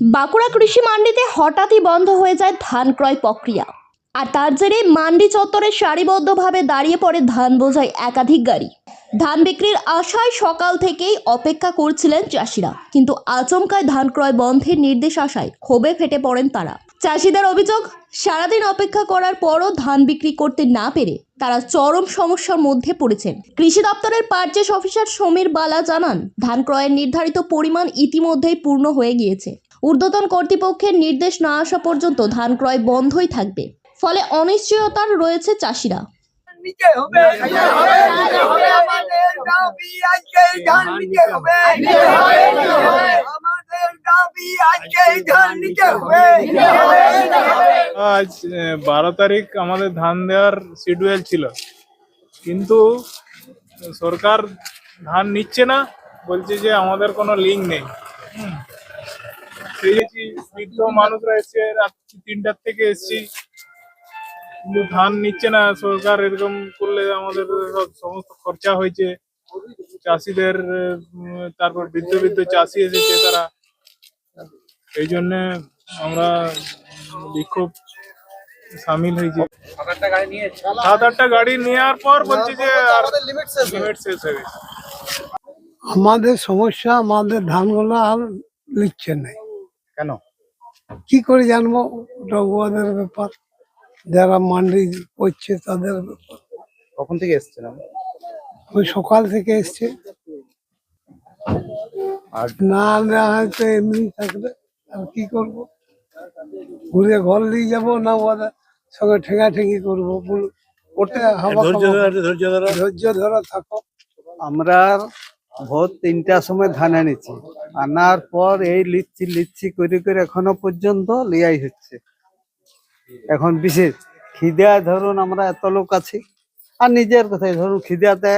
বাঁকুড়া কৃষি মান্ডিতে হঠাৎই বন্ধ হয়ে যায় ধান ক্রয় প্রক্রিয়া। আর তার জেরে মান্ডি চত্বরে সারিবদ্ধভাবে দাঁড়িয়ে পড়ে ধান বোঝাই একাধিক গাড়ি। ধান বিক্রির আশায় সকাল থেকেই অপেক্ষা করছিলেন চাষিরা। কিন্তু আচমকায় ধান ক্রয় বন্ধের নির্দেশ আসায় ক্ষোভে ফেটে পড়েন তারা। চাষিদের অভিযোগ, সারাদিন অপেক্ষা করার পরও ধান বিক্রি করতে না পেরে তারা চরম সমস্যার মধ্যে পড়েছেন। কৃষি দপ্তরের পারচেস অফিসার সমীর বালা জানান, ধান ক্রয়ের নির্ধারিত পরিমাণ ইতিমধ্যেই পূর্ণ হয়ে গিয়েছে। ঊর্ধ্বতন কর্তৃপক্ষের নির্দেশ না আসা পর্যন্ত ধান ক্রয় বন্ধই থাকবে। ফলে অনিশ্চয়তার রয়েছে চাষিরা। নিতে হবে আমাদের দাবি আজকে ধান নিতে হবে। আমাদের দাবি আজকে ধান নিতে হবে। আজ বারো তারিখ আমাদের ধান দেওয়ার শিডিউল ছিল। কিন্তু সরকার ধান নিচ্ছে না বলছে যে আমাদের কোনো লিঙ্ক নেই। বৃদ্ধ মানুষরা এসছে রাত্রি তিনটার থেকে এসছি। কিন্তু ধান নিচ্ছে না সরকার এরকম করলে আমাদের সব সমস্ত খরচা হয়েছে। চাষিদের তারপর বৃদ্ধ বৃদ্ধ চাষি এসেছে তারা। এই জন্য আমরা বিক্ষোভ সামিল হয়েছি। সাত আটটা গাড়ি নেওয়ার পর বলছি যে লিমিট শেষ হয়ে গেছে আমাদের সমস্যা আমাদের ধানগুলো আর লিখছে নাই কেন? কি করে জানব? ওটা ওদের ব্যাপার। যারা মান্ডি করছে তাদের ব্যাপার। কখন থেকে এসছেন? ওই সকাল থেকে এসছে। আর না নেওয়া হয়তো এমনি থাকলে আর কি করব? ঘুরে ঘর নিয়ে যাব না ওদের সঙ্গে ঠেঙা ঠেঙি করব ওটা ধৈর্য ধরা থাকো। আমরা ভোর তিনটার সময় ধান এনেছি। আনার পর এই লিচ্ছি লিচ্ছি করে করে এখনও পর্যন্ত লিয়াই হচ্ছে। এখন বিশেষ খিদা ধরুন আমরা এত লোক আছি আর নিজের কথাই ধরুন খিদাতে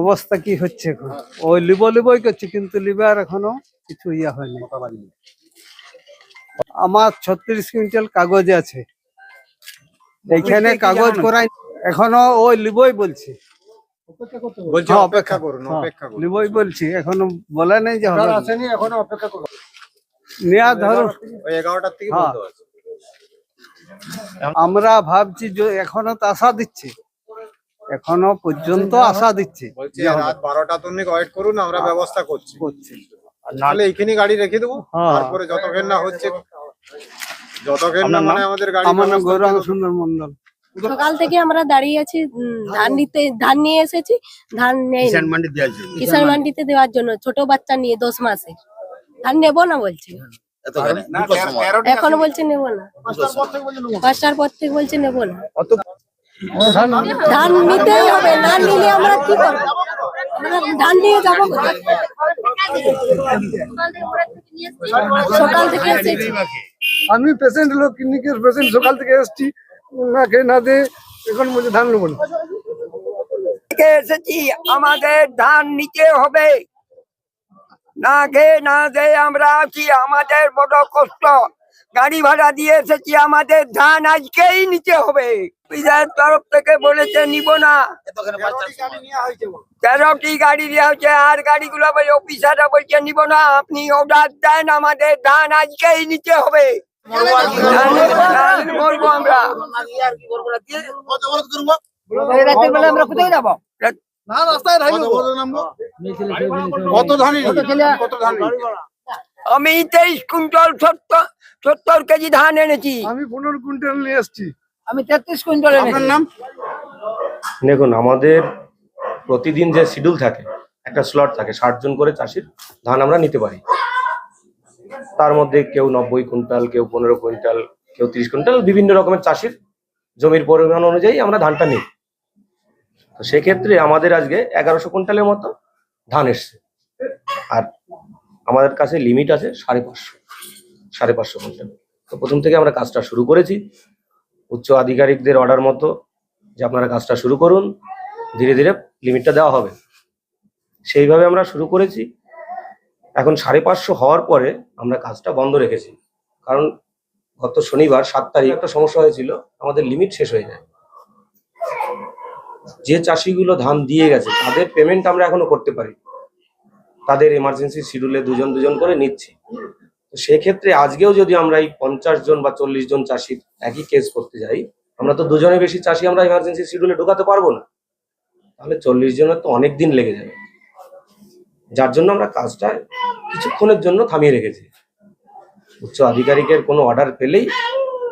অবস্থা কি হচ্ছে এখন? ওই লিব লিবই করছে কিন্তু লিবার এখনও কিছু ইয়া হয়নি। আমার ছত্রিশ কুইন্টাল কাগজ আছে। এইখানে কাগজ করাই এখনও ওই লিবই বলছে। বলছি হ্যাঁ, অপেক্ষা করুন হ্যাঁ, অপেক্ষা করুন। বলছি এখনও বলে নাই যে হবে আসেনি এখনও অপেক্ষা করো। নেয়া ধরো। ওই এগারোটার থেকে হ্যাঁ। বন্ধ আছে। আমরা ভাবছি যে এখনও তো আশা দিচ্ছে। এখনও পর্যন্ত আশা দিচ্ছে। বলছি রাত বারোটা তুমি ওয়েট করুন আমরা ব্যবস্থা করছি। করছি। নাহলে এইখানে গাড়ি রেখে দেবো। তারপরে যতক্ষণ না হচ্ছে যতক্ষণ না মানে আমাদের গাড়ি আমার নাম গৌরাঙ্গ সুন্দর মন্ডল সকাল থেকে আমরা দাঁড়িয়ে আছি উম, ধান নিতে ধান নিয়ে এসেছি ধান নেই। কিষান মান্ডিতে দেওয়ার জন্য ছোট বাচ্চা নিয়ে দশ মাসে। ধান নেব না বলছে? এখনও বলছে নেব না। পাঁচটার পর থেকে বলছে নেব না। ধান নিতেই হবে না নিলে আমরা কি করব? আমরা ধান নিয়ে যাব সকাল থেকে এসেছি। আমি পেশেন্ট হলো ক্লিনিকের পেশেন্ট সকাল থেকে এসছি। না খেয়ে না দিয়ে এখন আমাদের ধান নিতে হবে, না খেয়ে না দিয়ে আমরা আছি আমাদের বড় কষ্ট? গাড়ি ভাড়া দিয়ে এসেছি, আমাদের ধান আজকেই নিতে হবে। অফিসের তরফ থেকে বলেছে, নিব না। তেরোটি গাড়ি হয়েছে দেওয়া হচ্ছে আর গাড়িগুলো অফিসাররা বলছে, নিব না। আপনি অর্ডার দেন, আমাদের ধান আজকেই নিতে হবে। ধান- ধান মরবো আমরা। কত ধান? কত ধান? আমি তেইশ কুইন্টাল সত্তর সত্তর কেজি ধান এনেছি। আমি পনেরো কুইন্টাল নিয়ে এসছি। আমি তেত্রিশ কুইন্টাল নাম? দেখুন আমাদের প্রতিদিন যে শিডিউল থাকে একটা স্লট থাকে ষাট জন করে চাষির ধান আমরা নিতে পারি। তার মধ্যে কেউ নব্বই কুইন্টাল, কেউ পনেরো কুইন্টাল, কেউ তিরিশ কুইন্টাল, বিভিন্ন রকমের চাষির জমির পরিমাণ অনুযায়ী আমরা ধানটা নিই। তো সেক্ষেত্রে আমাদের আজকে এগারোশো কুইন্টালের মতো ধান এসছে। আর আমাদের কাছে লিমিট আছে সাড়ে পাঁচশো সাড়ে পাঁচশো কুইন্টাল। তো প্রথম থেকে আমরা কাজটা শুরু করেছি। উচ্চ আধিকারিকদের অর্ডার মতো যে আপনারা কাজটা শুরু করুন, ধীরে ধীরে লিমিটটা দেওয়া হবে। সেইভাবে আমরা শুরু করেছি। এখন সাড়ে পাঁচশো হওয়ার পরে আমরা কাজটা বন্ধ রেখেছি। কারণ গত শনিবার সাত তারিখ একটা সমস্যা হয়েছিল, আমাদের লিমিট শেষ হয়ে যায়। যে চাষিগুলো ধান দিয়ে গেছে, তাদের পেমেন্ট আমরা এখনও করতে পারি। তাদের এমার্জেন্সি শিডিউলে দুজন দুজন করে নিচ্ছি। তো সেক্ষেত্রে আজকেও যদি আমরা এই পঞ্চাশ জন বা চল্লিশ জন চাষির একই কেস করতে যাই, আমরা তো দুজনের বেশি চাষি আমরা এমার্জেন্সি শিডিউলে ঢোকাতে পারব না। তাহলে চল্লিশ জনের তো অনেক দিন লেগে যাবে। যার জন্য আমরা কাজটা কিছুক্ষণের জন্য থামিয়ে রেখেছি। উচ্চ আধিকারিকের কোনো অর্ডার পেলেই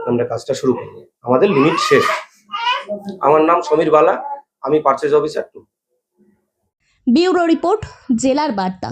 আমরা কাজটা শুরু করব। আমাদের লিমিট শেষ। আমার নাম সমীর বালা, আমি purchase officer to bureau report, জেলার বার্তা।